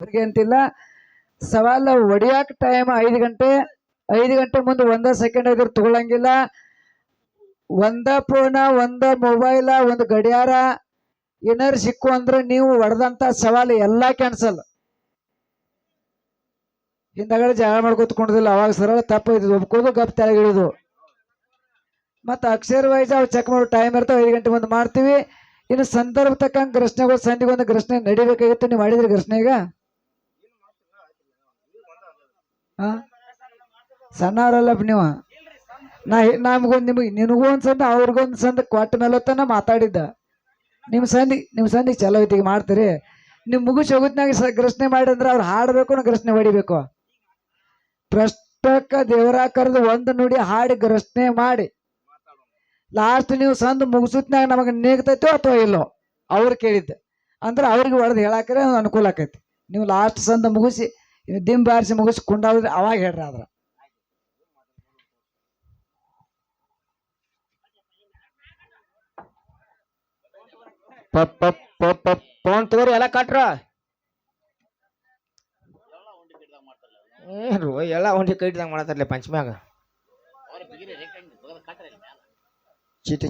ಅವ್ರಿಗೆ ಅಂತಿಲ್ಲ. ಸವಾಲ ಒಡಿಯಾಕ ಟೈಮ್ ಐದು ಗಂಟೆ ಐದು ಗಂಟೆ ಮುಂದೆ ಒಂದ ಸೆಕೆಂಡ್ ಇದ್ರ ತಗೊಳಂಗಿಲ್ಲ. ಒಂದ ಫೋನ ಒಂದ ಮೊಬೈಲ ಒಂದು ಗಡಿಯಾರ ಏನಾರು ಸಿಕ್ಕು ಅಂದ್ರೆ ನೀವು ಹೊಡೆದಂತ ಸವಾಲು ಎಲ್ಲಾ ಕ್ಯಾನ್ಸಲ್ ಹಿಂದಗಡೆ ಜಗಳ ಮಾಡ್ಕೊತ್ಕೊಂಡಿಲ್ಲ ಅವಾಗ ಸರಳ ತಪ್ಪು ಇದು ಒಪ್ಕೋದು, ಗಪ್ ತೆಳಗಿಳಿದು ಮತ್ತು ಅಕ್ಷರ ವೈಸ್ ಅವು ಚೆಕ್ ಮಾಡೋ ಟೈಮ್ ಇರ್ತಾವೆ ಐದು ಗಂಟೆ ಮುಂದೆ ಮಾಡ್ತೀವಿ. ಇನ್ನು ಸಂದರ್ಭ ತಕ್ಕಂಗೆ ಘರ್ಷಣೆಗಳು ಒಂದು ಘರ್ಷಣೆ ನಡಿಬೇಕಾಗಿತ್ತು, ನೀವು ಮಾಡಿದ್ರಿ ಘರ್ಷಣೆ ಈಗ? ಹಾ ಸಣ್ಣವರಲ್ಲಪ್ಪ ನೀವು. ನಾ ನಮಗೊಂದು ನಿಮಗೆ ನಿನಗೂ ಒಂದು ಸಂದ ಅವ್ರಿಗೊಂದು ಸಂದ ಕೊಟ್ಟ ಮೇಲೊತ್ತನ ತನ ಮಾತಾಡಿದ್ದ. ನಿಮ್ಮ ಸಂದಿ ನಿಮ್ಮ ಸಂದಿ ಚಲೋ ಐತಿ ಮಾಡ್ತೀರಿ. ನೀವು ಮುಗಿಸಿ ಹೋಗುತ್ನಾಗ ಸ ಮಾಡಿ ಅಂದ್ರೆ ಅವ್ರು ಹಾಡಬೇಕು ನಾ ಘರ್ಷಣೆ ಹೊಡಿಬೇಕು. ಪ್ರಷ್ಟಕ್ಕ ದೇವರ ಕರೆದು ಒಂದು ನುಡಿ ಹಾಡಿ ಘರ್ಷಣೆ ಮಾಡಿ. ಲಾಸ್ಟ್ ನೀವು ಸಂದ ಮುಗಿಸುತ್ನಾಗ ನಮಗೆ ನೀಗ್ತೈತೋ ಅಥವಾ ಇಲ್ಲೋ? ಅವ್ರು ಕೇಳಿದ್ದೆ. ಅಂದ್ರೆ ಅವ್ರಿಗೆ ಒಡೆದು ಹೇಳಾಕ್ರೆ ಅನುಕೂಲ ಆಕೈತಿ. ನೀವು ಲಾಸ್ಟ್ ಸಂದ ಮುಗಿಸಿ ದಿಂಬ್ ಬಾರಿಸಿ ಮುಗಿಸಿ ಕುಂಡಾದ್ರೆ ಅವಾಗ ಹೇಳ್ರಿ ಆದ್ರ. ಫೋನ್ ತಗೋರಿ ಎಲ್ಲ ಕಟ್ರ. ಏನ್ರು ಎಲ್ಲ ಒಂದಿ ಕೈಟ್ದಂಗ ಮಾಡತ್ತಾರಲ್ಲ ಪಂಚಮ್ಯಾಗ. ಚೀಟಿ.